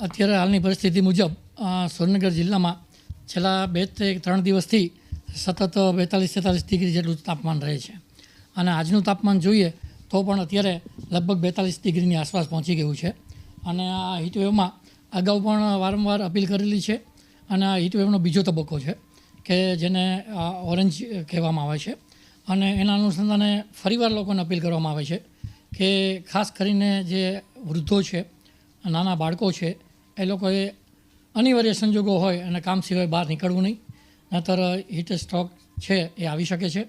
અત્યારે હાલની પરિસ્થિતિ મુજબ સુરેન્દ્રનગર જિલ્લામાં છેલ્લા બે ત્રણ દિવસથી સતત બેતાલીસ તેતાલીસ ડિગ્રી જેટલું તાપમાન રહે છે. અને આજનું તાપમાન જોઈએ તો પણ અત્યારે લગભગ બેતાલીસ ડિગ્રીની આસપાસ પહોંચી ગયું છે. અને આ હીટવેવમાં અગાઉ પણ વારંવાર અપીલ કરેલી છે. અને આ હીટવેવનો બીજો તબક્કો છે, કે જેને ઓરેન્જ કહેવામાં આવે છે. અને એના અનુસંધાને ફરીવાર લોકોને અપીલ કરવામાં આવે છે કે ખાસ કરીને જે વૃદ્ધો છે નાના બાળકો છે એ લોકોએ અનિવાર્ય સંજોગો હોય અને કામ સિવાય બહાર નીકળવું નહીં. નહીતર હીટ સ્ટ્રોક છે એ આવી શકે છે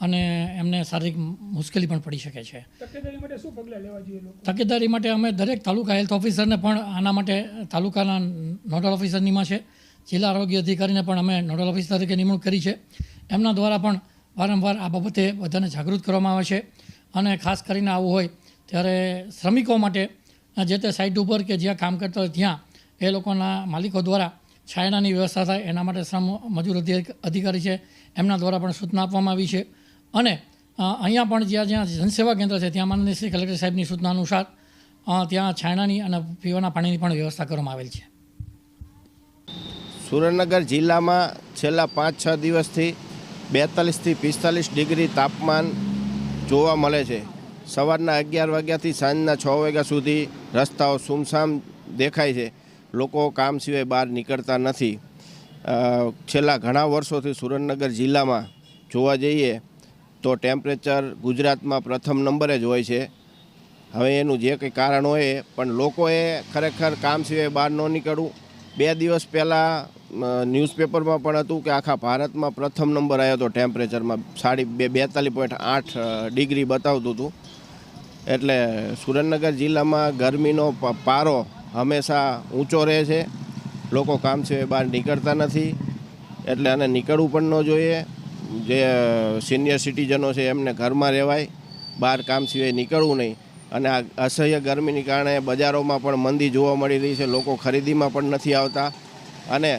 અને એમને શારીરિક મુશ્કેલી પણ પડી શકે છે. તકેદારી માટે અમે દરેક તાલુકા હેલ્થ ઓફિસરને પણ આના માટે તાલુકાના નોડલ ઓફિસરનીમાં છે. જિલ્લા આરોગ્ય અધિકારીને પણ અમે નોડલ ઓફિસર તરીકે નિમણૂક કરી છે. એમના દ્વારા પણ વારંવાર આ બાબતે બધાને જાગૃત કરવામાં આવે છે. અને ખાસ કરીને આવું હોય ત્યારે શ્રમિકો માટે જે તે સાઇટ ઉપર કે જ્યાં કામ કરતા હોય ત્યાં એ લોકોના માલિકો દ્વારા છાયડાની વ્યવસ્થા થાય. એના માટે શ્રમ મજૂર અધિક- અધિકારી છે. એમના દ્વારા પણ સૂચના આપવામાં આવી છે. અને અહીંયા પણ જ્યાં જ્યાં જનસેવા કેન્દ્ર છે, ત્યાં માનનીય શ્રી કલેક્ટર સાહેબની સૂચના અનુસાર ત્યાં છાયણાની અને પીવાના પાણીની પણ વ્યવસ્થા કરવામાં આવેલ છે. સુરેન્દ્રનગર જિલ્લામાં છેલ્લા પાંચ, છ દિવસથી બેતાલીસથી પિસ્તાલીસ ડિગ્રી તાપમાન જોવા મળે છે. સવારના અગિયાર વાગ્યાથી સાંજના છ વાગ્યા સુધી રસ્તાઓ સુમસામ દેખાય છે. લોકો કામ સિવાય બહાર નીકળતા નથી. છેલ્લા ઘણા વર્ષોથી સુરેન્દ્રનગર જિલ્લામાં જોવા જઈએ તો ટેમ્પરેચર ગુજરાતમાં પ્રથમ નંબરે જ હોય છે. હવે એનું જે કંઈ કારણ હોય પણ લોકોએ ખરેખર કામ સિવાય બહાર ન નીકળવું. બે દિવસ પહેલાં ન્યૂઝપેપરમાં પણ હતું કે આખા ભારતમાં પ્રથમ નંબર આવ્યો હતો ટેમ્પરેચરમાં સાડી બે, બેતાલીસ પોઈન્ટ આઠ ડિગ્રી બતાવતું હતું. એટલે સુરેન્દ્રનગર જિલ્લામાં ગરમીનો પારો હંમેશા ઊંચો રહે છે. લોકો કામ સિવાય બહાર નીકળતા નથી. એટલે આને નીકળવું પણ ન જોઈએ. જે સિનિયર સિટીઝનો છે એમને ઘરમાં રહેવાય. બહાર કામ સિવાય નીકળવું નહીં. અને આ અસહ્ય ગરમીને કારણે બજારોમાં પણ મંદી જોવા મળી રહી છે, લોકો ખરીદીમાં પણ નથી આવતા. અને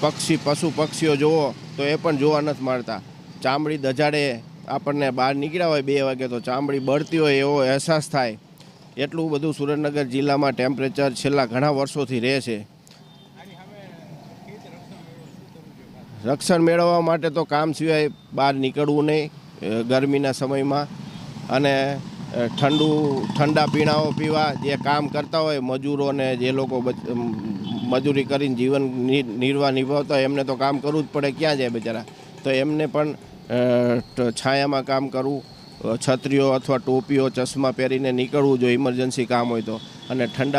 પક્ષી, પશુ પક્ષીઓ જુઓ તો એ પણ જોવા નથી મળતા. ચામડી દજાડે આપણને બહાર નીકળ્યા હોય બે વાગે તો ચામડી બળતી હોય એવો અહેસાસ થાય. એટલું બધું સુરેન્દ્રનગર જિલ્લામાં ટેમ્પરેચર છેલ્લા ઘણા વર્ષોથી રહે છે. રક્ષણ મેળવવા માટે તો કામ સિવાય બહાર નીકળવું નહીં ગરમીના સમયમાં. અને ઠંડુ, ઠંડા પીણાઓ પીવા જે કામ કરતા હોય, મજૂરોને જે લોકો મજૂરી કરીને જીવન નિર્વાહ નિભાવતા હોય, એમને તો કામ કરવું જ પડે, ક્યાં જાય બિચારા? તો એમને પણ છાયામાં કામ કરવું છત્રીઓ અથવા ટોપીઓ ચશ્મા પહેરીને નીકળવું જોઈએ, ઇમરજન્સી કામ હોય તો. અને ઠંડા